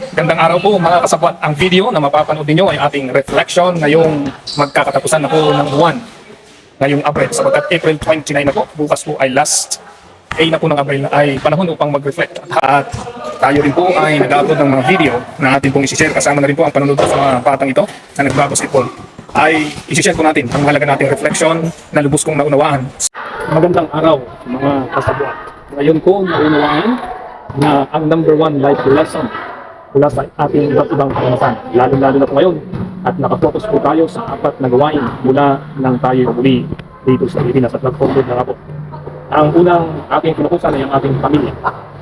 Gandang araw po mga kasabwat. Ang video na mapapanood ninyo ay ating reflection ngayong magkakatapusan na po ng buwan. Ngayong April, sapagkat April 29 na po, bukas po ay last day na po ng April ay panahon upang mag-reflect. At tayo rin po ay nag-upload ng mga video na atin pong isi-share. Kasama na rin po ang panonood sa mga batang ito na nagbabasketball. Ay isi-share po natin ang mahalaga nating reflection na lubos kong naunawaan. Magandang araw mga kasabwat. Ngayon ko naunawaan na ang number one life lesson mula sa ating iba't ibang karanasan. Lalo-lalo na po ngayon at nakafocus po tayo sa apat na gawain mula nang tayo muli dito sa Pilipinas at nag-focus na po. Ang unang aking pinukusan ay ang ating pamilya.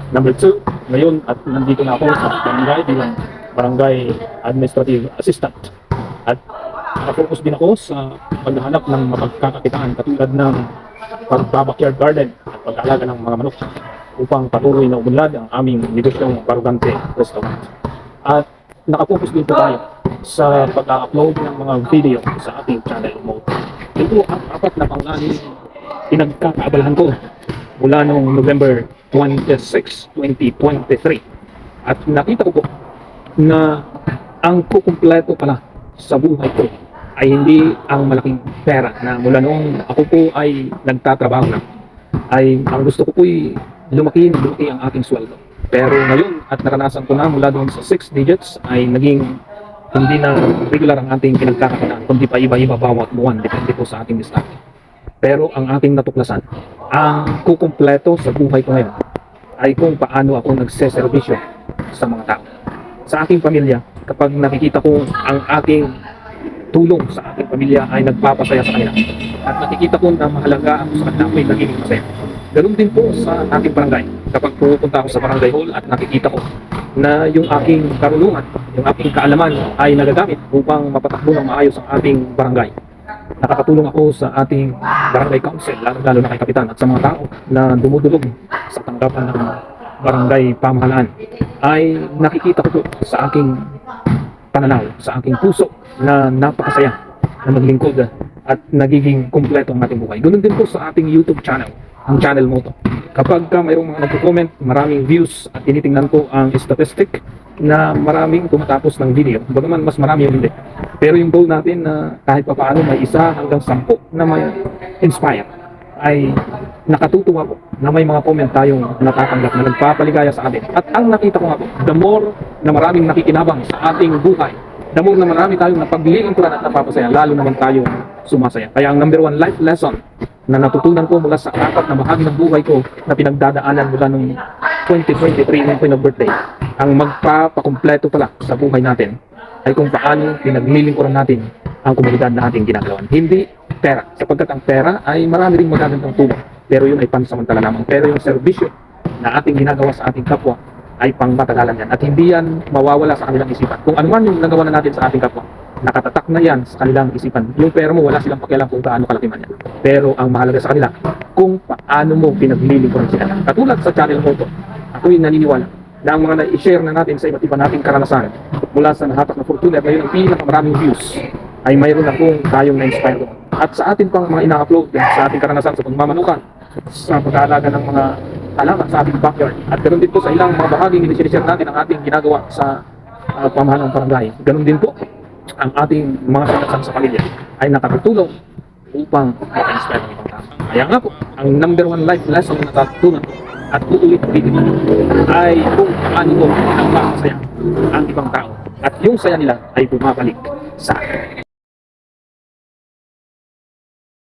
Number two, ngayon at nandito na ako sa barangay bilang barangay administrative assistant. At nakafocus din ako sa paghahanap ng mapagkakakitaan katulad ng pagbabackyard garden at pag-aalaga ng mga manok upang patuloy na umunlad ang aming negosyong Barugante Restaurant. At nakapokus din tayo sa pag-upload ng mga video sa ating channel mo. Ito ang apat na pangalan pinagkakaabalahan ko mula noong November 26, 2023. At nakita ko po na ang kukumpleto pala sa buhay ko ay hindi ang malaking pera na mula noong ako po ay nagtatrabaho na ay ang gusto ko po ay lumaki na lumaki ang aking sweldo. Pero ngayon at naranasan ko na mula doon sa 6 digits ay naging hindi na regular ang ating pinagkakakitaan kundi pa iba-iba bawat buwan depende po sa ating diskarte. Pero ang ating natuklasan, ang kukumpleto sa buhay ko ngayon ay kung paano ako nagseservisyo sa mga tao. Sa aking pamilya, kapag nakikita ko ang aking tulong sa aking pamilya ay nagpapasaya sa kanila. At nakikita ko na mahalaga ako sa kanila, may nagiging masaya. Ganun din po sa aking barangay. Kapag pupunta ako sa barangay hall at nakikita ko na yung aking karunungan, yung aking kaalaman ay nagagamit upang mapatakbo ng maayos ang ating barangay. Nakakatulong ako sa ating barangay council, lalo, lalo na kay kapitan at sa mga tao na dumudulog sa tanggapan ng barangay pamahalaan ay nakikita ko po sa aking pananaw, sa aking puso na napakasaya na maglingkod at nagiging kumpleto ang ating buhay. Ganun din po sa ating YouTube channel, ang channel mo to. Kapag ka mayroong mga nagko-comment, maraming views at tinitingnan ko ang statistic na maraming tumatapos ng video. Bagaman mas marami yung hindi. Pero yung goal natin na kahit pa paano may isa hanggang sampu na may inspire ay nakatutuwa po na may mga comment tayong natatanggap na nagpapaligaya sa atin. At ang nakita ko nga po, the more na maraming nakikinabang sa ating buhay, the more na marami tayong napaglilingkuran at napapasaya, lalo naman tayo sumasaya. Kaya ang number one life lesson na natutunan ko mula sa apat na bahagi ng buhay ko na pinagdadaanan mula nung 2023 nung pinag-birthday, ang magpapakumpleto pala sa buhay natin ay kung paano pinaglilingkuran natin ang komunidad na ating ginagawa. Hindi pera, sapagkat ang pera ay marami ring magagandang tulong, pero yun ay pansamantala lamang. Pero yung serbisyo na ating ginagawa sa ating kapwa ay pangmatagalan yan. At hindi yan mawawala sa kanilang isipan. Kung ano man yung nagawa na natin sa ating kapwa, nakatatak na yan sa kanilang isipan. Yung pera mo, wala silang pakialam kung gaano kalaki man yan. Pero ang mahalaga sa kanila, kung paano mo pinaglilingkuran sila. Katulad sa channel mo to, ako'y naniniwala na ang mga na-share na natin sa iba't iba nating karanasan mula sa nahatak na Fortuner ngayon ang pinakamaraming views ay mayroon akong tayong na-inspire doon. At sa atin pang mga ina-upload sa ating karanasan sa pagmamanukan, sa pag-aalaga ng mga halaman sa ating backyard. At ganoon din po sa ilang mga bahaging sinishare natin ang ating ginagawa sa uh, pamahalang barangay. Ganoon din po ang ating mga karanasan sa pamilya ay nakakatulong upang maka-inspire ng ibang tao. Kaya nga po, ang number one life lesson na natutunan at uulit-ulitin ko ay kung paano ko nagpapasaya ang ibang tao at yung saya nila ay bumabalik sa akin.